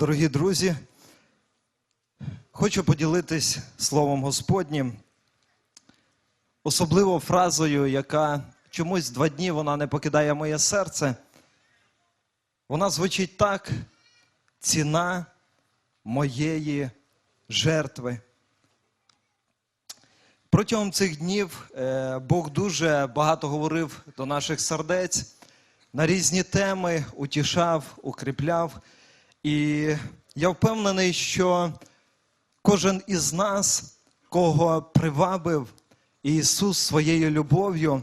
Дорогі друзі, хочу поділитись Словом Господнім, особливо фразою, яка чомусь два дні вона не покидає моє серце. Вона звучить так: ціна моєї жертви. Протягом цих днів е, Бог дуже багато говорив до наших сердець на різні теми, утішав, укріпляв. І я впевнений, що кожен із нас, кого привабив Ісус своєю любов'ю,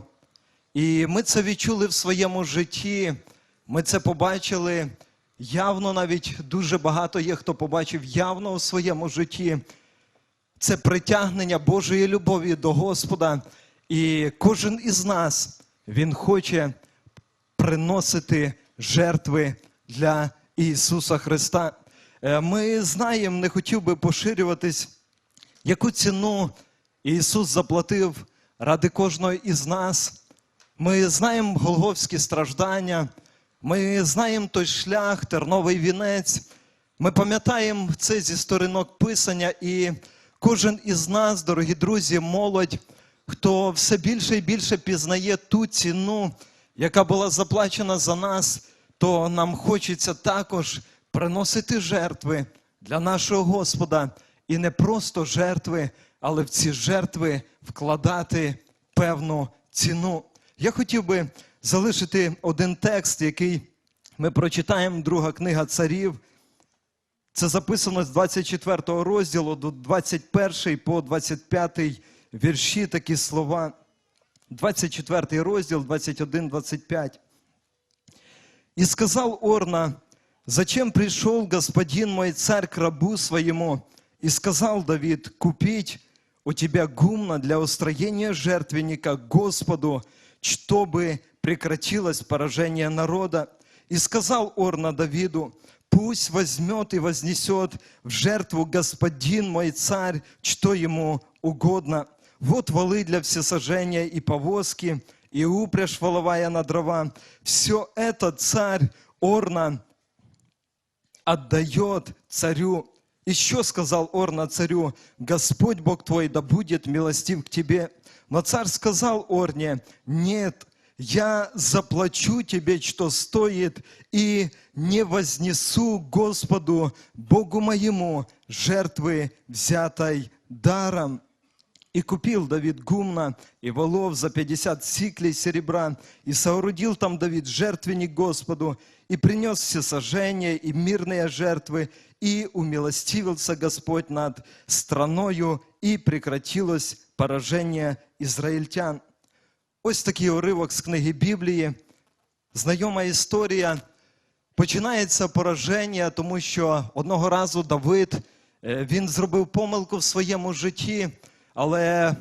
і ми це відчули в своєму житті, ми це побачили явно, навіть дуже багато є, хто побачив явно у своєму житті. Це притягнення Божої любові до Господа. І кожен із нас, він хоче приносити жертви для Ісуса Христа. Е, Ми знаємо, не хотів би поширюватись, яку ціну Ісус заплатив ради кожного із нас. Ми знаємо голговські страждання, ми знаємо той шлях, терновий вінець. Ми пам'ятаємо це зі сторінок Писання, і кожен із нас, дорогі друзі, молодь, хто все більше і більше пізнає ту ціну, яка була заплачена за нас, то нам хочеться також приносити жертви для нашого Господа. І не просто жертви, але в ці жертви вкладати певну ціну. Я хотів би залишити один текст, який ми прочитаємо, друга книга царів. Це записано з 24 розділу до 21 по 25 вірші такі слова. 24 розділ, 21-25. «И сказал Орна, зачем пришел господин мой царь к рабу своему? И сказал Давид, купить у тебя гумна для устроения жертвенника Господу, чтобы прекратилось поражение народа. И сказал Орна Давиду, пусть возьмет и вознесет в жертву господин мой царь, что ему угодно. Вот валы для всесожжения и повозки, и упряжь воловая на дрова. Все это царь Орна отдает царю. Еще сказал Орна царю, Господь Бог твой да будет милостив к тебе. Но царь сказал Орне, нет, я заплачу тебе, что стоит, и не вознесу Господу, Богу моему, жертвы взятой даром. И купил Давид гумна и волов за 50 сиклей серебра, и соорудил там Давид жертвенник Господу, и принес все сожжения и мирные жертвы, и умилостивился Господь над страною, и прекратилось поражение израильтян. Ось такий уривок з книги Біблії. Знайома історія. Починається пораження, тому що одного разу Давид е, він зробив помилку в своєму житті, але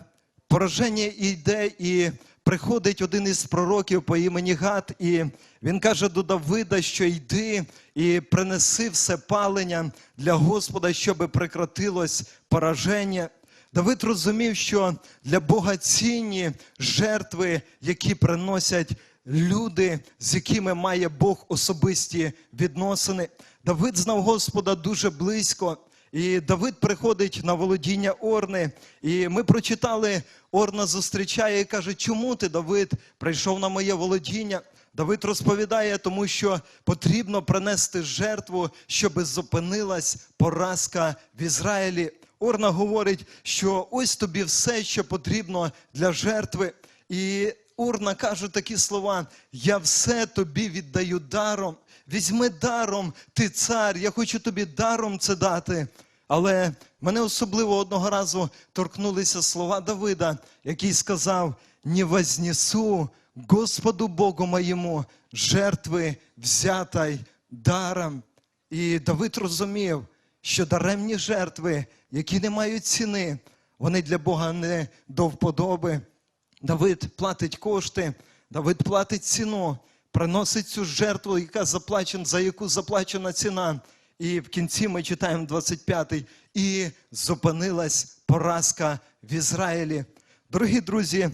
пораження йде і приходить один із пророків по імені Гад, і він каже до Давида, що йди і принеси все палення для Господа, щоб прекратилось пораження. Давид розумів, що для Бога цінні жертви, які приносять люди, з якими має Бог особисті відносини. Давид знав Господа дуже близько. І Давид приходить на володіння Орни. І ми прочитали, Орна зустрічає і каже, чому ти, Давид, прийшов на моє володіння? Давид розповідає, тому що потрібно принести жертву, щоб зупинилась поразка в Ізраїлі. Орна говорить, що ось тобі все, що потрібно для жертви. І Орна каже такі слова: Я все тобі віддаю даром. Візьми даром, ти цар, я хочу тобі даром це дати. Але мене особливо одного разу торкнулися слова Давида, який сказав: Не вознесу Господу Богу моєму жертви взятай даром. І Давид розумів, що даремні жертви, які не мають ціни, вони для Бога не до вподоби. Давид платить кошти, Давид платить ціну, приносить цю жертву, яка заплачена, за яку заплачена ціна. І в кінці ми читаємо 25-й, і зупинилась поразка в Ізраїлі. Дорогі друзі,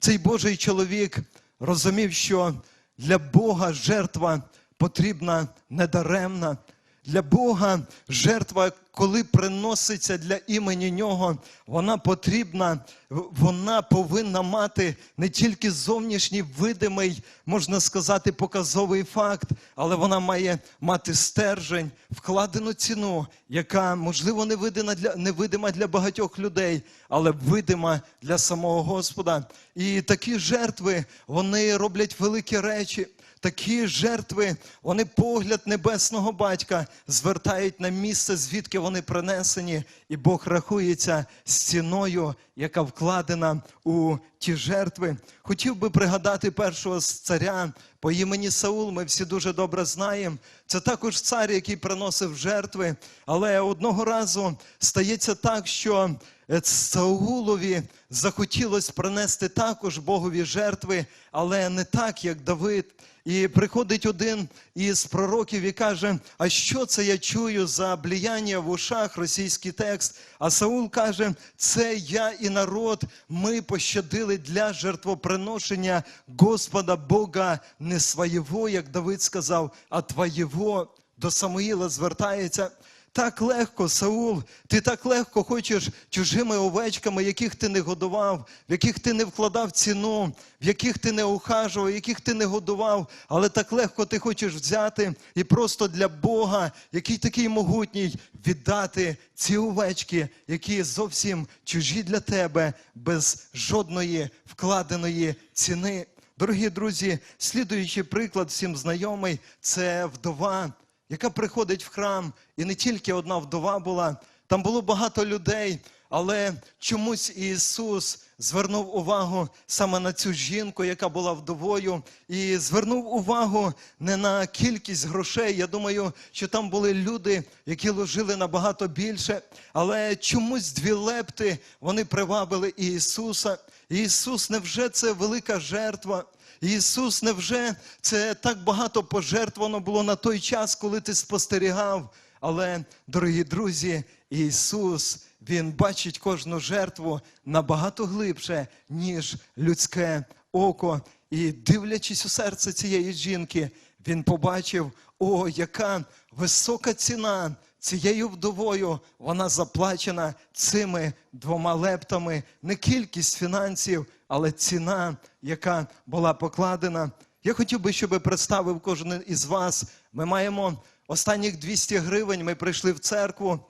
цей Божий чоловік розумів, що для Бога жертва потрібна недаремна. Для Бога жертва, коли приноситься для імені Нього, вона потрібна, вона повинна мати не тільки зовнішній видимий, можна сказати, показовий факт, але вона має мати стержень, вкладену ціну, яка, можливо, не видима для, невидима для багатьох людей, але видима для самого Господа. І такі жертви вони роблять великі речі. Такі жертви, вони погляд небесного батька звертають на місце, звідки вони принесені, і Бог рахується з ціною, яка вкладена у ті жертви. Хотів би пригадати першого з царя по імені Саул. Ми всі дуже добре знаємо. Це також цар, який приносив жертви. Але одного разу стається так, що е, Саулові захотілось принести також Богові жертви, але не так, як Давид. І приходить один із пророків і каже: А що це я чую за бліяння в ушах, російський текст? А Саул каже: Це я і народ. Ми пощадили для жертвоприношення Господа Бога не своєго, як Давид сказав, а твоєго. До Самуїла звертається. Так легко, Саул, ти так легко хочеш чужими овечками, яких ти не годував, в яких ти не вкладав ціну, в яких ти не ухажував, яких ти не годував, але так легко ти хочеш взяти і просто для Бога, який такий могутній, віддати ці овечки, які зовсім чужі для тебе, без жодної вкладеної ціни. Дорогі друзі, слідуючий приклад всім знайомий, це вдова яка приходить в храм, і не тільки одна вдова була, там було багато людей, але чомусь Ісус звернув увагу саме на цю жінку, яка була вдовою, і звернув увагу не на кількість грошей. Я думаю, що там були люди, які ложили набагато більше, але чомусь дві лепти вони привабили Ісуса. Ісус, невже це велика жертва? Ісус, невже це так багато пожертвовано було на той час, коли ти спостерігав? Але, дорогі друзі, Ісус, Він бачить кожну жертву набагато глибше, ніж людське око. І дивлячись у серце цієї жінки, він побачив, о, яка висока ціна цією вдовою вона заплачена цими двома лептами, не кількість фінансів, але ціна, яка була покладена. Я хотів би, щоб представив кожен із вас. Ми маємо останніх 200 гривень. Ми прийшли в церкву.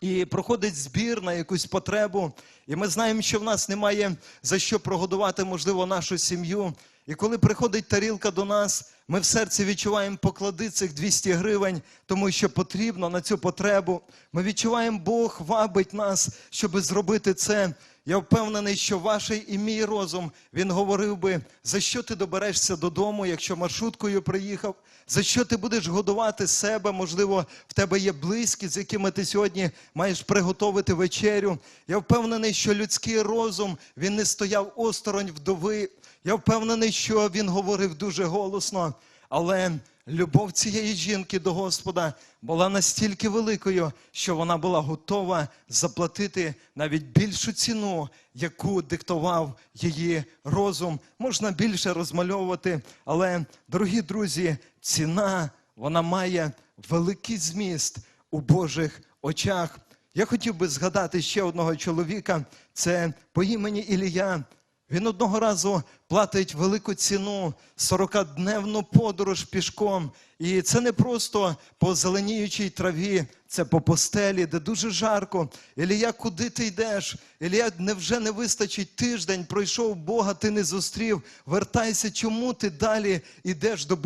І проходить збір на якусь потребу, і ми знаємо, що в нас немає за що прогодувати, можливо, нашу сім'ю. І коли приходить тарілка до нас, ми в серці відчуваємо поклади цих 200 гривень, тому що потрібно на цю потребу. Ми відчуваємо, Бог вабить нас, щоб зробити це. Я впевнений, що ваш і мій розум він говорив би, за що ти доберешся додому, якщо маршруткою приїхав, за що ти будеш годувати себе? Можливо, в тебе є близькі, з якими ти сьогодні маєш приготовити вечерю. Я впевнений, що людський розум він не стояв осторонь вдови. Я впевнений, що він говорив дуже голосно, але любов цієї жінки до Господа була настільки великою, що вона була готова заплатити навіть більшу ціну, яку диктував її розум. Можна більше розмальовувати, але, дорогі друзі, ціна вона має великий зміст у Божих очах. Я хотів би згадати ще одного чоловіка, це по імені Ілія. Він одного разу платить велику ціну 40-дневну подорож пішком. І це не просто по зеленіючій траві, це по постелі, де дуже жарко. Ілія, куди ти йдеш? Ілія, невже не вистачить тиждень, пройшов Бога, ти не зустрів. Вертайся, чому ти далі йдеш до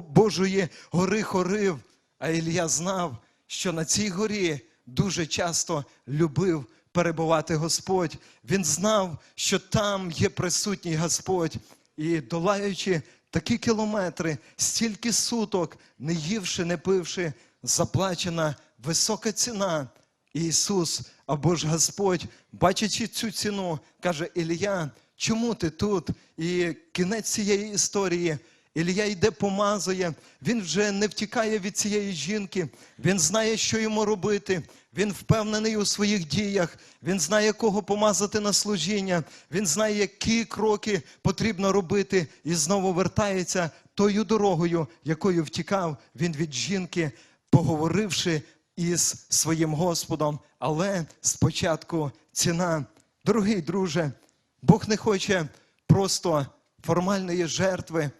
Божої гори хорив? А Ілія знав, що на цій горі дуже часто любив перебувати Господь. Він знав, що там є присутній Господь. І долаючи такі кілометри, стільки суток, не ївши, не пивши, заплачена висока ціна. І Ісус або ж Господь, бачачи цю ціну, каже: Ілія, чому ти тут? І кінець цієї історії. Ілія йде, помазує, він вже не втікає від цієї жінки, він знає, що йому робити. Він впевнений у своїх діях, він знає, кого помазати на служіння, він знає, які кроки потрібно робити, і знову вертається тою дорогою, якою втікав він від жінки. поговоривши із своїм Господом. Але спочатку ціна. Дорогий друже, Бог не хоче просто формальної жертви.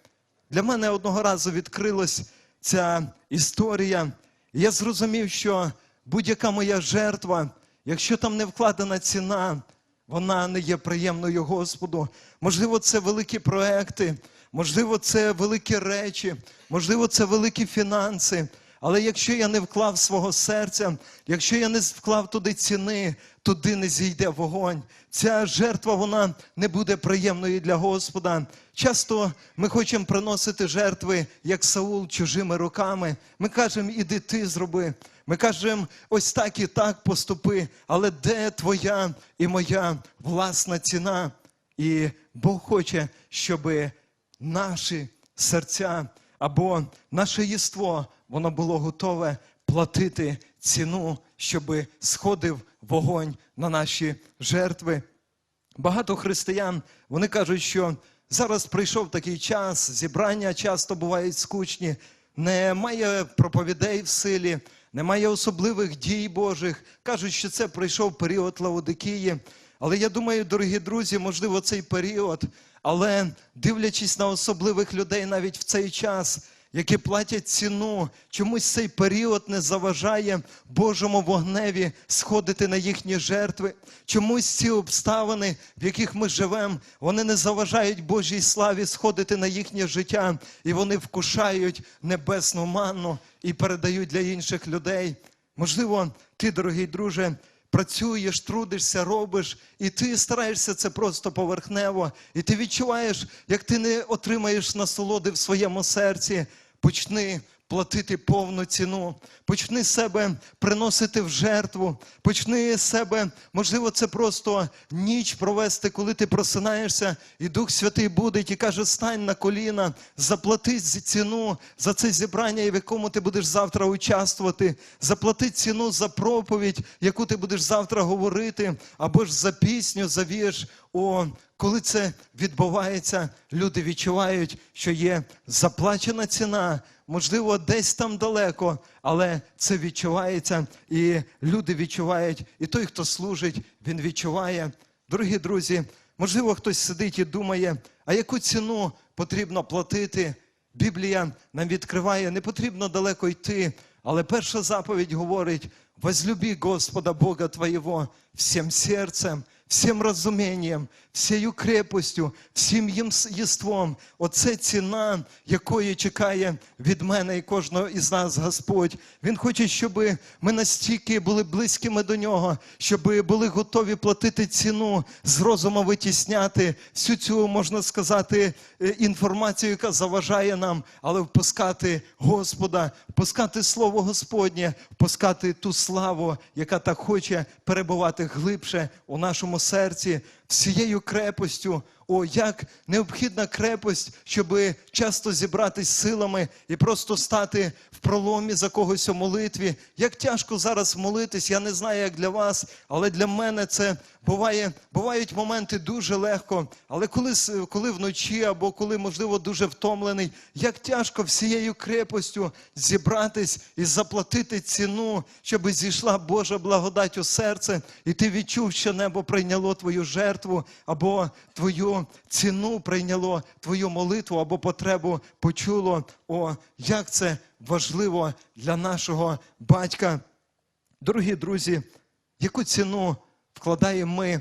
Для мене одного разу відкрилась ця історія. Я зрозумів, що будь-яка моя жертва, якщо там не вкладена ціна, вона не є приємною Господу. Можливо, це великі проекти, можливо, це великі речі, можливо, це великі фінанси. Але якщо я не вклав свого серця, якщо я не вклав туди ціни, туди не зійде вогонь. Ця жертва вона не буде приємною для Господа. Часто ми хочемо приносити жертви, як Саул, чужими руками. Ми кажемо, іди ти зроби. Ми кажемо, ось так і так поступи. Але де твоя і моя власна ціна? І Бог хоче, щоб наші серця або наше єство, воно було готове платити ціну, щоб сходив вогонь на наші жертви. Багато християн вони кажуть, що зараз прийшов такий час, зібрання часто бувають скучні, немає проповідей в силі, немає особливих дій Божих. Кажуть, що це прийшов період Лаодикії. Але я думаю, дорогі друзі, можливо, цей період, але дивлячись на особливих людей навіть в цей час, які платять ціну, чомусь цей період не заважає Божому вогневі сходити на їхні жертви. Чомусь ці обставини, в яких ми живемо, вони не заважають Божій славі сходити на їхнє життя, і вони вкушають небесну манну і передають для інших людей. Можливо, ти, дорогий друже, працюєш, трудишся, робиш, і ти стараєшся це просто поверхнево, і ти відчуваєш, як ти не отримаєш насолоди в своєму серці. Почни платити повну ціну, почни себе приносити в жертву, почни себе, можливо, це просто ніч провести, коли ти просинаєшся, і Дух Святий буде і каже: стань на коліна, заплати ціну за це зібрання, в якому ти будеш завтра участвувати, заплати ціну за проповідь, яку ти будеш завтра говорити, або ж за пісню, за вірш. О, коли це відбувається, люди відчувають, що є заплачена ціна, можливо, десь там далеко, але це відчувається, і люди відчувають, і той, хто служить, він відчуває. Дорогі друзі, можливо, хтось сидить і думає, а яку ціну потрібно платити? Біблія нам відкриває, не потрібно далеко йти, але перша заповідь говорить: возлюби Господа Бога Твоего всім серцем, всім розумінням, всією крепостю, всім єством. Оце ціна, якої чекає від мене і кожного із нас Господь. Він хоче, щоб ми настільки були близькими до нього, щоб були готові платити ціну, з розуму витісняти всю цю, можна сказати, е, інформацію, яка заважає нам, але впускати Господа, впускати Слово Господнє, впускати ту славу, яка так хоче перебувати глибше у нашому серці, всією крепостю. О, як необхідна крепость, щоб часто зібратись силами і просто стати в проломі за когось у молитві. Як тяжко зараз молитись, я не знаю, як для вас, але для мене це буває, бувають моменти дуже легко. Але коли, коли вночі або коли, можливо, дуже втомлений, як тяжко всією крепостю зібратись і заплатити ціну, щоб зійшла Божа благодать у серце, і ти відчув, що небо прийняло твою жертву або твою ціну прийняло, твою молитву або потребу почуло. О, як це важливо для нашого батька. Дорогі друзі, яку ціну вкладаємо ми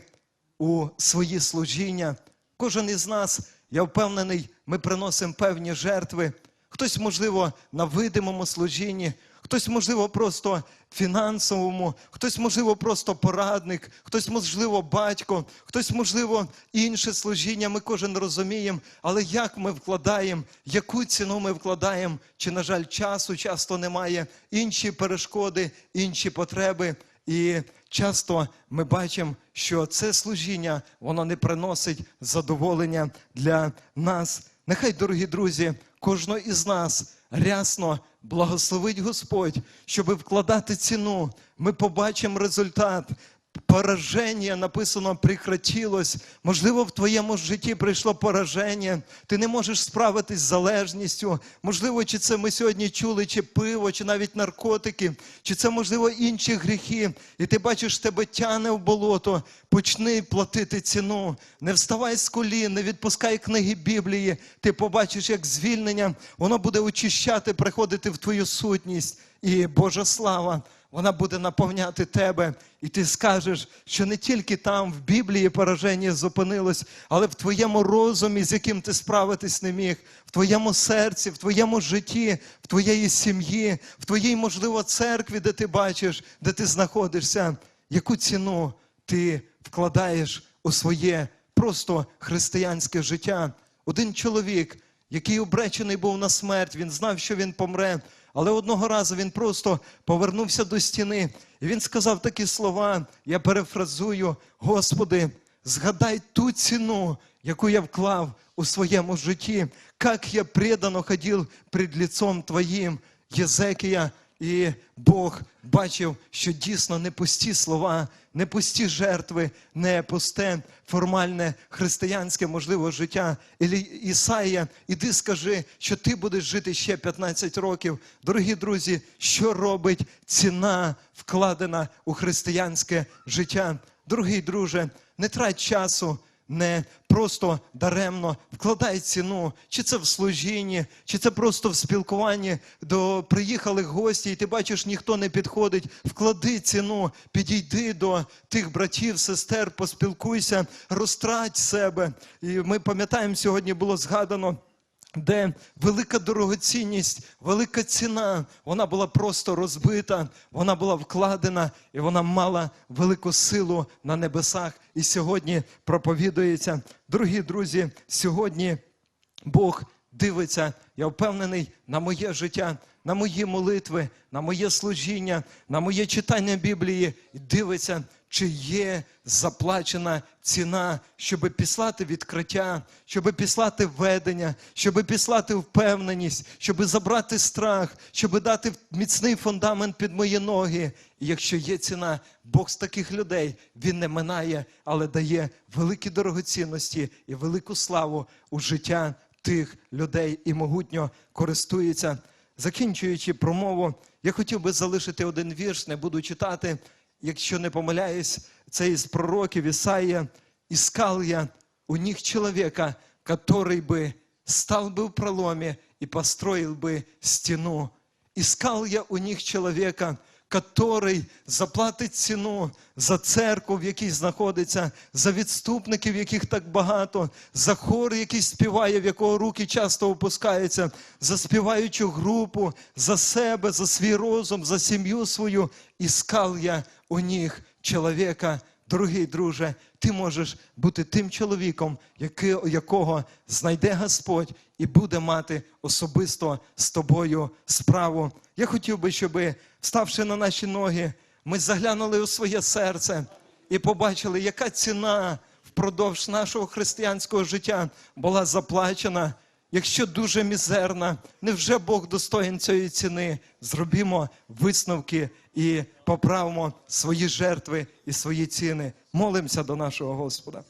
у свої служіння? Кожен із нас, я впевнений, ми приносимо певні жертви. Хтось, можливо, на видимому служінні, хтось, можливо, просто фінансовому, хтось, можливо, просто порадник, хтось, можливо, батько, хтось, можливо, інше служіння. Ми кожен розуміємо, але як ми вкладаємо, яку ціну ми вкладаємо, чи, на жаль, часу часто немає, інші перешкоди, інші потреби. І часто ми бачимо, що це служіння воно не приносить задоволення для нас. Нехай, дорогі друзі, кожного із нас рясно благословить Господь, щоб вкладати ціну. Ми побачимо результат. Пораження написано прекратилось. Можливо, в твоєму житті прийшло пораження. Ти не можеш справитись з залежністю. Можливо, чи це ми сьогодні чули, чи пиво, чи навіть наркотики, чи це можливо інші гріхи. І ти бачиш, тебе тяне в болото. Почни платити ціну. Не вставай з колін, не відпускай книги Біблії. Ти побачиш, як звільнення воно буде очищати, приходити в твою сутність. І Божа слава, вона буде наповняти тебе. І ти скажеш, що не тільки там в Біблії пораження зупинилось, але в твоєму розумі, з яким ти справитись не міг, в твоєму серці, в твоєму житті, в твоєї сім'ї, в твоїй, можливо, церкві, де ти бачиш, де ти знаходишся, яку ціну ти вкладаєш у своє просто християнське життя. Один чоловік, який обречений був на смерть, він знав, що він помре. Але одного разу він просто повернувся до стіни, і він сказав такі слова. Я перефразую: Господи, згадай ту ціну, яку я вклав у своєму житті, як я предано ходив пред лицом Твоїм, Єзекія. І Бог бачив, що дійсно не пусті слова, не пусті жертви, не пусте формальне християнське можливо життя. Ісаїя, іди скажи, що ти будеш жити ще 15 років. Дорогі друзі, що робить ціна вкладена у християнське життя? Дорогий друже, не трать часу не просто даремно вкладай ціну, чи це в служінні, чи це просто в спілкуванні до приїхалих гостей, і ти бачиш, ніхто не підходить. Вклади ціну, підійди до тих братів, сестер, поспілкуйся, розтрать себе. І ми пам'ятаємо, сьогодні було згадано. Де велика дорогоцінність, велика ціна, вона була просто розбита, вона була вкладена і вона мала велику силу на небесах. І сьогодні проповідується. Дорогі друзі, сьогодні Бог дивиться, я впевнений, на моє життя, на мої молитви, на моє служіння, на моє читання Біблії і дивиться, чи є заплачена ціна, щоб післати відкриття, щоб післати ведення, щоб післати впевненість, щоб забрати страх, щоб дати міцний фундамент під мої ноги. І якщо є ціна, Бог з таких людей він не минає, але дає великі дорогоцінності і велику славу у життя тих людей і могутньо користується Закінчуючи промову, я хотів би залишити один вірш, не буду читати. Якщо не помиляюсь, це із пророків Ісаия. «Искал я у них человека, который бы стал бы в проломе и построил бы стену. Искал я у них человека, который заплатить ціну за церкву, в якій знаходиться, за відступників, яких так багато, за хор, який співає, в якого руки часто опускаються, за співаючу групу, за себе, за свій розум, за сім'ю свою. Іскал я у них чоловіка. Дорогий друже, ти можеш бути тим чоловіком, якого знайде Господь і буде мати особисто з тобою справу. Я хотів би, щоб, ставши на наші ноги, ми заглянули у своє серце і побачили, яка ціна впродовж нашого християнського життя була заплачена. Якщо дуже мізерна, невже Бог достоїн цієї ціни? Зробімо висновки і поправимо свої жертви і свої ціни. Молимося до нашого Господа.